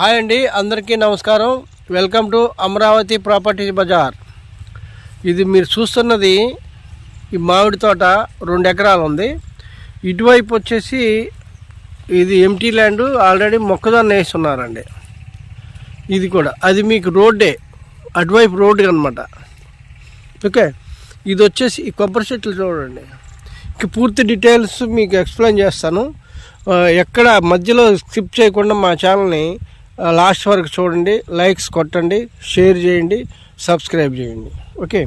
Hi అండి అందరికీ నమస్కారం. Welcome to Amaravati property bazaar. ఇది మీరు చూస్తున్నది ఈ మామిడి తోట రెండు ఎకరాలు ఉంది. ఇటువైపు వచ్చేసి ఇది ఎంటీ ల్యాండ్ ఆల్రెడీ మొక్కజొన్న వేస్తున్నారండి. ఇది కూడా అది మీకు రోడ్డే అటువైపు రోడ్డు అనమాట ఓకే ఇది వచ్చేసి ఈ కొబ్బరి చెట్లు చూడండి. ఇక పూర్తి డీటెయిల్స్ మీకు ఎక్స్ప్లెయిన్ చేస్తాను. ఎక్కడ మధ్యలో స్కిప్ చేయకుండా మా ఛానల్ని లాస్ట్ వరకు చూడండి లైక్స్ కొట్టండి షేర్ చేయండి సబ్స్క్రైబ్ చేయండి. ఓకే?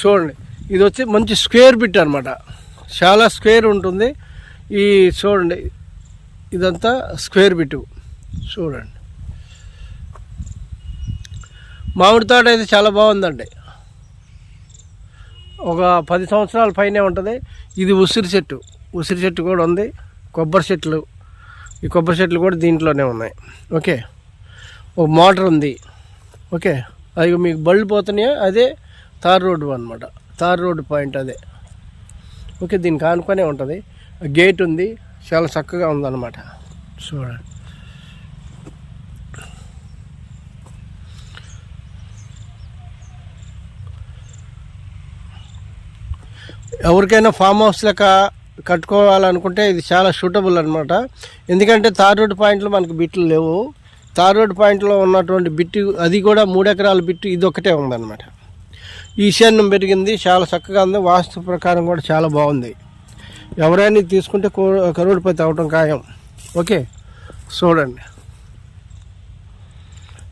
చూడండి ఇది వచ్చి మంచి స్క్వేర్ బిట్ అనమాట చాలా స్క్వేర్ ఉంటుంది. ఈ చూడండి ఇదంతా స్క్వేర్ బిట్. చూడండి. మామిడి తోట అయితే చాలా బాగుందండి. ఒక పది సంవత్సరాల పైనే ఉంటుంది. ఇది ఉసిరి చెట్టు. ఉసిరి చెట్టు కూడా ఉంది. కొబ్బరి చెట్లు. ఈ కొబ్బరి చెట్లు కూడా దీంట్లోనే ఉన్నాయి. ఓకే? ఒక మోటార్ ఉంది. ఓకే? అది మీకు బళ్ళు పోతున్నాయా? అదే తార్ రోడ్డు అనమాట తార్ రోడ్డు పాయింట్ అదే. ఓకే దీనికి ఆనుకొనే ఉంటుంది. గేట్ ఉంది. చాలా చక్కగా ఉందన్నమాట. చూడండి. ఎవరికైనా ఫామ్ హౌస్ లెక్క కట్టుకోవాలనుకుంటే ఇది చాలా సూటబుల్ అనమాట ఎందుకంటే తార్ రోడ్ పాయింట్లో మనకు బిట్లు లేవు. తార్ రోడ్ పాయింట్లో ఉన్నటువంటి బిట్టు అది కూడా మూడు ఎకరాల బిట్టు ఇది ఒకటే ఉందన్నమాట ఈశాన్యం పెరిగింది చాలా చక్కగా ఉంది వాస్తు ప్రకారం కూడా చాలా బాగుంది. ఎవరైనా తీసుకుంటే కో- కరోడిపతి అవటం ఖాయం. ఓకే? చూడండి.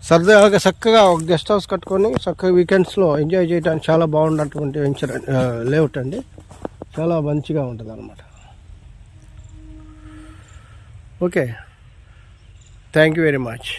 సరదాగా చక్కగా ఒక గెస్ట్ హౌస్ కట్టుకొని చక్కగా వీకెండ్స్లో ఎంజాయ్ చేయడానికి చాలా బాగున్నటువంటి వెంచర్ లేఅవుట్ అండి. చాలా మంచిగా ఉంటుంది అనమాట okay. Thank you very much